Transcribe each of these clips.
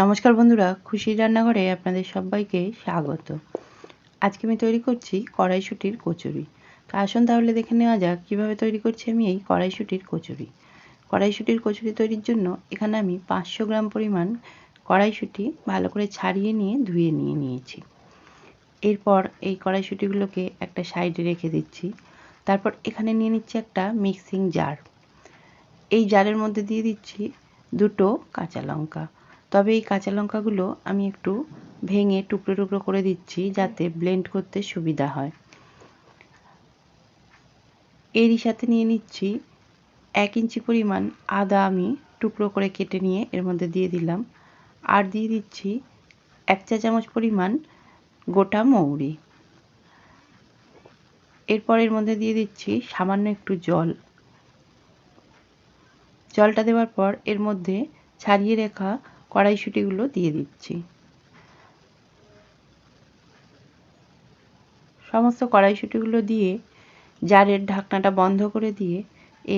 নমস্কার বন্ধুরা খুশির রান্নাঘরে আপনাদের সবাইকে স্বাগত। আজকে আমি তৈরি করছি কড়াইশুটির কচুরি। তো আসুন তাহলে দেখে নেওয়া যাক কীভাবে তৈরি করছি আমি এই কড়াইশুটির কচুরি। কড়াইশুটির কচুরি তৈরির জন্য এখানে আমি পাঁচশো গ্রাম পরিমাণ কড়াইশুটি ভালো করে ছাড়িয়ে নিয়ে ধুয়ে নিয়ে নিয়েছি। এরপর এই কড়াইশুটিগুলোকে একটা সাইডে রেখে দিচ্ছি। তারপর এখানে নিয়ে নিচ্ছি একটা মিক্সিং জার। এই জারের মধ্যে দিয়ে দিচ্ছি দুটো কাঁচা লঙ্কা। তবে এই কাঁচা লঙ্কাগুলো আমি একটু ভেঙে টুকরো টুকরো করে দিচ্ছি যাতে ব্লেন্ড করতে সুবিধা হয়। এরই সাথে নিয়ে নিচ্ছি এক ইঞ্চি পরিমাণ আদা আমি টুকরো করে কেটে নিয়ে এর মধ্যে দিয়ে দিলাম। আর দিয়ে দিচ্ছি এক চা চামচ পরিমাণ গোটা মৌরি। এরপর এর মধ্যে দিয়ে দিচ্ছি সামান্য একটু জল। জলটা দেওয়ার পর এর মধ্যে ছাড়িয়ে রাখা কড়াইশুঁটিগুলো দিয়ে দিচ্ছি। সমস্ত কড়াইশুঁটিগুলো দিয়ে জারের ঢাকনাটা বন্ধ করে দিয়ে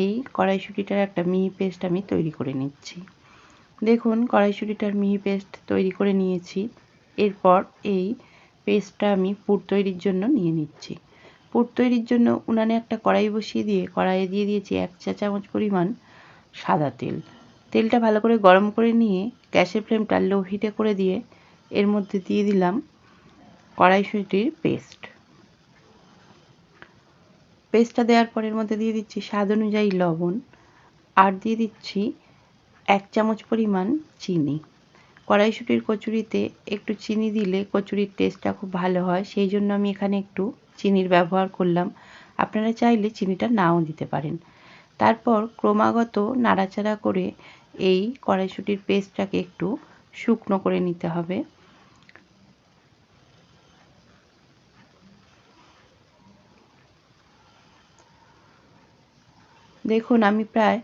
এই কড়াইশুঁটিটার একটা মিহি পেস্ট আমি তৈরি করে নিচ্ছি। দেখুন, কড়াইশুঁটিটার মিহি পেস্ট তৈরি করে নিয়েছি। এরপর এই পেস্টটা আমি পুর তৈরির জন্য নিয়ে নিচ্ছি। পুর তৈরির জন্য উনানে একটা কড়াই বসিয়ে দিয়ে, কড়াইয়ে দিয়ে দিয়েছি এক চা চামচ পরিমাণ সাদা তেল। তেলটা ভালো করে গরম করে নিয়ে গ্যাসের ফ্লেমটা লো হিটে করে দিয়ে এর মধ্যে দিয়ে দিলাম কড়াইশুঁটির পেস্ট। পেস্টটা দেওয়ার পর এর মধ্যে দিয়ে দিচ্ছি স্বাদ অনুযায়ী লবণ আর দিয়ে দিচ্ছি এক চামচ পরিমাণ চিনি। কড়াইশুঁটির কচুরিতে একটু চিনি দিলে কচুরির টেস্টটা খুব ভালো হয়, সেই জন্য আমি এখানে একটু চিনির ব্যবহার করলাম। আপনারা চাইলে চিনিটা নাও দিতে পারেন। তারপর ক্রমাগত নাড়াচাড়া করে এই কড়াইশুঁটির পেস্টটাকে একটু শুকনো করে নিতে হবে। দেখুন, আমি প্রায়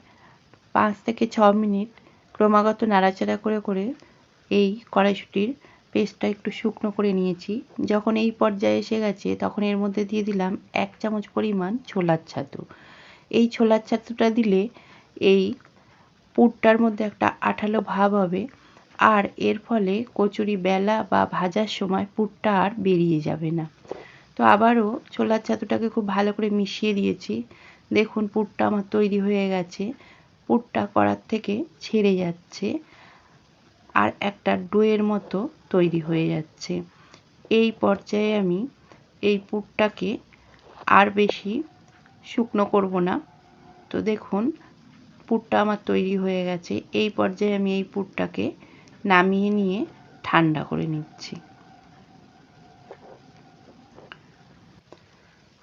পাঁচ থেকে ছ মিনিট ক্রমাগত নাড়াচাড়া করে করে এই কড়াইশুঁটির পেস্টটা একটু শুকনো করে নিয়েছি। যখন এই পর্যায়ে এসে গেছে, তখন এর মধ্যে দিয়ে দিলাম এক চামচ পরিমাণ ছোলার ছাতু। এই ছোলার ছাতুটা দিলে এই পুরটার মধ্যে একটা আঠালো ভাব হবে আর এর ফলে কচুরি বেলা বা ভাজার সময় পুরটা আর বেরিয়ে যাবে না। তো আবারও ছোলার ছাতুটাকে খুব ভালো করে মিশিয়ে দিয়েছি। দেখুন পুরটা আমার তৈরি হয়ে গেছে। পুরটা করার থেকে ছেড়ে যাচ্ছে আর একটা ডোয়ের মতো তৈরি হয়ে যাচ্ছে। এই পর্যায়ে আমি এই পুরটাকে আর বেশি শুকনো করব না। তো দেখুন পুরটা আমার তৈরি হয়ে গেছে। এই পর্যায়ে আমি এই পুরটাকে নামিয়ে নিয়ে ঠান্ডা করে নিচ্ছি।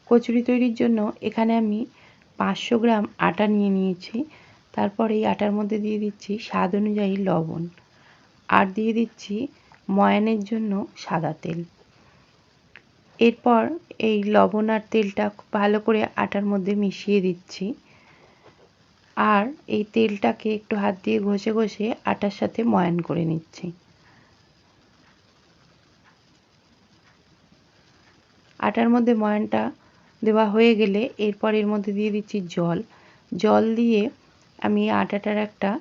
কচুরি তৈরির জন্য এখানে আমি পাঁচশো গ্রাম আটা নিয়ে নিয়েছি। তারপর এই আটার মধ্যে দিয়ে দিচ্ছি স্বাদ অনুযায়ী লবণ। আর দিয়ে দিচ্ছি ময়ানের জন্য সাদা তেল। এরপর এই লবণ আর তেলটা ভালো করে আটার মধ্যে মিশিয়ে দিচ্ছি। আর এই তেলটাকে একটু হাত দিয়ে ঘষে ঘষে আটার সাথে ময়ান করে নিচ্ছি। আটার মধ্যে ময়ানটা দেওয়া হয়ে গেলে এরপর এর মধ্যে দিয়ে দিচ্ছি জল। জল দিয়ে আমি আটাটার একটা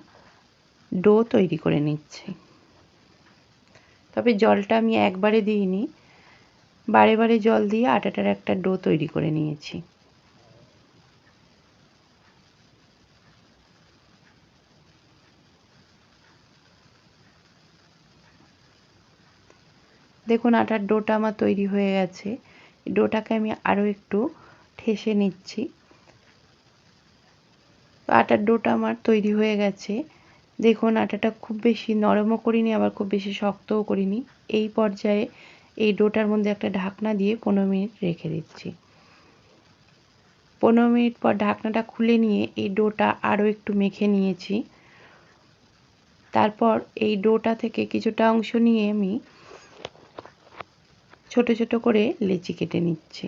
ডো তৈরি করে নিচ্ছি। তবে জলটা আমি একবারে দিইনি, বারে বারে জল দিয়ে আটাটার একটা ডো তৈরি করে নিয়েছি। দেখুন, আটার ডোটা আমার তৈরি হয়ে গেছে। ডোটাকে আমি আরও একটু ঠেসে নিচ্ছি। আটার ডোটা আমার তৈরি হয়ে গেছে। দেখুন, আটাটা খুব বেশি নরমও করিনি, আবার খুব বেশি শক্তও করিনি। এই পর্যায়ে এই ডোটার মধ্যে একটা ঢাকনা দিয়ে পনেরো মিনিট রেখে দিচ্ছি। পনেরো মিনিট পর ঢাকনাটা খুলে নিয়ে এই ডোটা আরও একটু মেখে নিয়েছি। তারপর এই ডোটা থেকে কিছুটা অংশ নিয়ে আমি ছোট ছোট করে লেচি কেটে নিচ্ছি।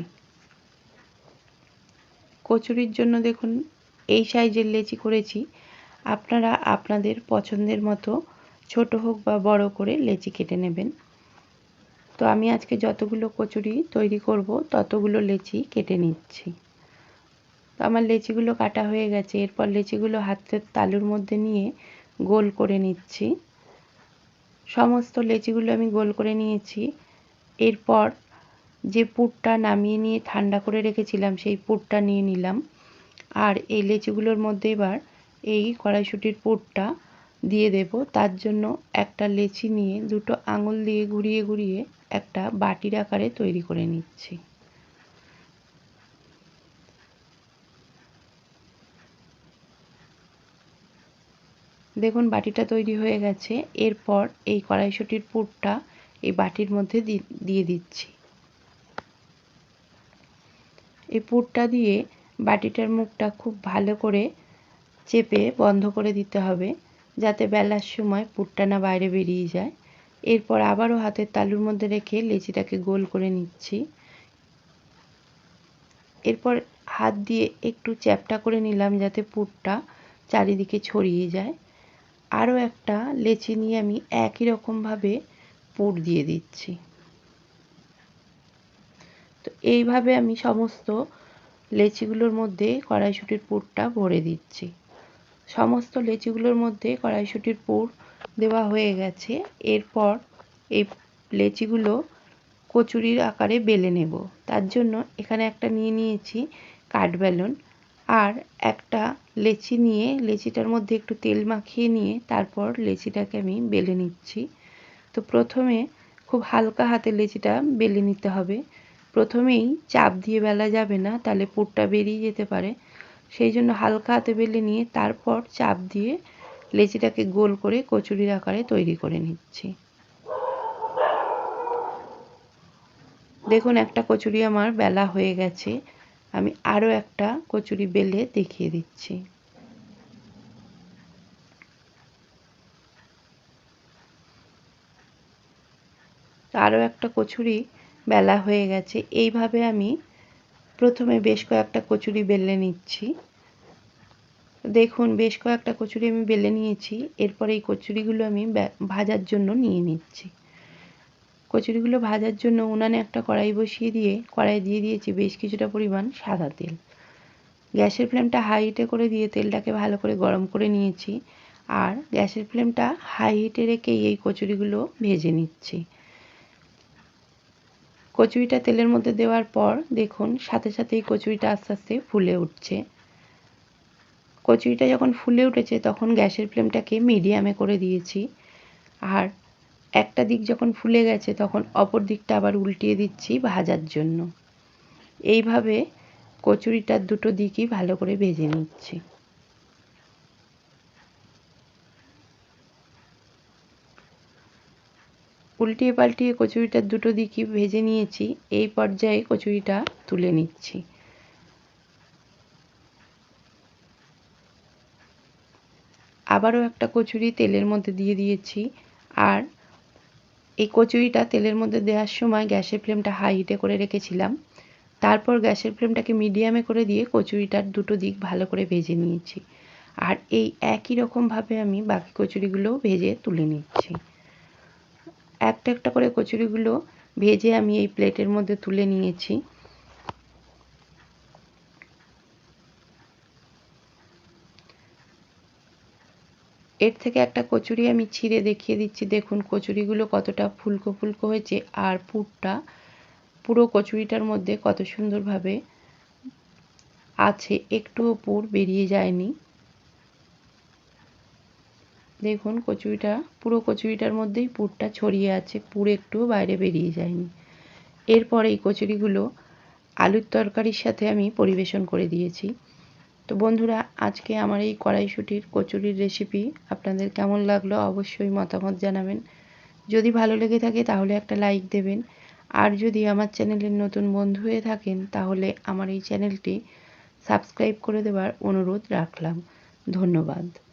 কচুরির জন্য দেখুন, এই সাইজের লেচি করেছি। আপনারা আপনাদের পছন্দের মতো ছোট হোক বা বড় করে লেচি কেটে নেবেন। তো আমি আজকে যতগুলো কচুরি তৈরি করব, ততগুলো লেচি কেটে নিচ্ছি। তো আমার লেচিগুলো কাটা হয়ে গেছে। এরপর লেচিগুলো হাতের তালুর মধ্যে নিয়ে গোল করে নিচ্ছি। সমস্ত লেচিগুলো আমি গোল করে নিয়েছি। এরপর যে পুরটা নামিয়ে নিয়ে ঠান্ডা করে রেখেছিলাম, সেই পুরটা নিয়ে নিলাম। আর এই লেচিগুলোর মধ্যে এবার এই কড়াইশুটির পুরটা দিয়ে দেব। তার জন্য একটা লেচি নিয়ে দুটো আঙুল দিয়ে ঘুরিয়ে ঘুরিয়ে একটা বাটির আকারে তৈরি করে নিচ্ছি। দেখুন, বাটিটা তৈরি হয়ে গেছে। এরপর এই কড়াইশুটির পুরটা এই বাটির মধ্যে দিয়ে দিচ্ছি। এই পুরটা দিয়ে বাটিটার মুখটা খুব ভালো করে চেপে বন্ধ করে দিতে হবে, যাতে বেলার সময় পুরটা না বাইরে বেরিয়ে যায়। এরপর আবারও হাতের তালুর মধ্যে রেখে লেচিটাকে গোল করে নিচ্ছি। এরপর হাত দিয়ে একটু চ্যাপটা করে নিলাম যাতে পুরটা চারিদিকে ছড়িয়ে যায়। আরও একটা লেচি নিয়ে আমি একই রকমভাবে পুর দিয়ে দিচ্ছি। তো এইভাবে আমি সমস্ত লেচিগুলোর মধ্যে কড়াইশুটির পুরটা ভরে দিচ্ছি। সমস্ত লেচিগুলোর মধ্যে কড়াইশুটির পুর দেওয়া হয়ে গেছে। এরপর এই লেচিগুলো কচুরির আকারে বেলে নেব। তার জন্য এখানে একটা নিয়ে নিয়েছি কাঠবেলন আর একটা লেচি নিয়ে, লেচিটার মধ্যে একটু তেল মাখিয়ে নিয়ে তারপর লেচিটাকে আমি বেলে নিচ্ছি। তো প্রথমে খুব হালকা হাতে লেচিটা বেলে নিতে হবে। প্রথমেই চাপ দিয়ে বেলা যাবে না, তাহলে পুরটা বেরিয়ে যেতে পারে। সেই জন্য হালকা হাতে বেলে নিয়ে তারপর চাপ দিয়ে লেচিটাকে গোল করে কচুরির আকারে তৈরি করে নিচ্ছি। দেখুন, একটা কচুরি আমার বেলা হয়ে গেছে। আমি আরও একটা কচুরি বেলে দেখিয়ে দিচ্ছি। আরও একটা কচুরি বেলা হয়ে গেছে। এইভাবে আমি প্রথমে বেশ কয়েকটা কচুরি বেলে নিচ্ছি। দেখুন, বেশ কয়েকটা কচুরি আমি বেলে নিয়েছি। এরপরে এই কচুরিগুলো আমি ভাজার জন্য নিয়ে নিচ্ছি। কচুরিগুলো ভাজার জন্য উনানে একটা কড়াই বসিয়ে দিয়ে, কড়াই দিয়ে দিয়েছি বেশ কিছুটা পরিমাণ সাদা তেল। গ্যাসের ফ্লেমটা হাই হিটে করে দিয়ে তেলটাকে ভালো করে গরম করে নিয়েছি। আর গ্যাসের ফ্লেমটা হাই হিটে রেখেই এই কচুরিগুলো ভেজে নিচ্ছি। কচুরিটা তেলের মধ্যে দেওয়ার পর দেখুন, সাথে সাথে এই কচুরিটা আস্তে আস্তে ফুলে উঠছে। কচুরিটা যখন ফুলে উঠেছে, তখন গ্যাসের ফ্লেমটাকে মিডিয়ামে করে দিয়েছি। আর একটা দিক যখন ফুলে গেছে, তখন অপর দিকটা আবার উল্টিয়ে দিচ্ছি ভাজার জন্য। এইভাবে কচুরিটার দুটো দিকই ভালো করে ভেজে নিচ্ছি। উল্টিয়ে পাল্টিয়ে কচুরিটার দুটো দিকই ভেজে নিয়েছি, এই পর্যায়ে কচুরিটা তুলে নিচ্ছি। আবারও একটা কচুরি তেলের মধ্যে দিয়ে দিয়েছি, আর এই কচুরিটা তেলের মধ্যে দেওয়ার সময় গ্যাসের ফ্লেমটা হাই হিটে করে রেখেছিলাম। তারপর গ্যাসের ফ্লেমটাকে মিডিয়ামে করে দিয়ে কচুরিটার দুটো দিক ভালো করে ভেজে নিয়েছি। আর এই একই রকমভাবে আমি বাকি কচুরিগুলোও ভেজে তুলে নিচ্ছি। একটা একটা করে কচুরিগুলো ভেজে আমি এই প্লেটের মধ্যে তুলে নিয়েছি। এর থেকে একটা কচুরি আমি ছিঁড়ে দেখিয়ে দিচ্ছি। দেখুন, কচুরিগুলো কতটা ফুলকো ফুলকো হয়েছে আর পুরটা, পুরো কচুরিটার মধ্যে কত সুন্দরভাবে আছে। একটুও পুর বেরিয়ে যায়নি। দেখুন, কচুরিটা, পুরো কচুরিটার মধ্যেই পুরটা ছড়িয়ে আছে, পুর একটুও বাইরে বেরিয়ে যায়নি। এরপর এই কচুরিগুলো আলুর তরকারির সাথে আমি পরিবেশন করে দিয়েছি। তো বন্ধুরা, আজকে আমার এই কড়াইশুটির কচুরির রেসিপি আপনাদের কেমন লাগল অবশ্যই মতামত জানাবেন। যদি ভালো লেগে থাকে তাহলে একটা লাইক দেবেন। আর যদি আমার চ্যানেলের নতুন বন্ধু হয়ে থাকেন তাহলে আমার এই চ্যানেলটি সাবস্ক্রাইব করে দেওয়ার অনুরোধ রাখলাম। ধন্যবাদ।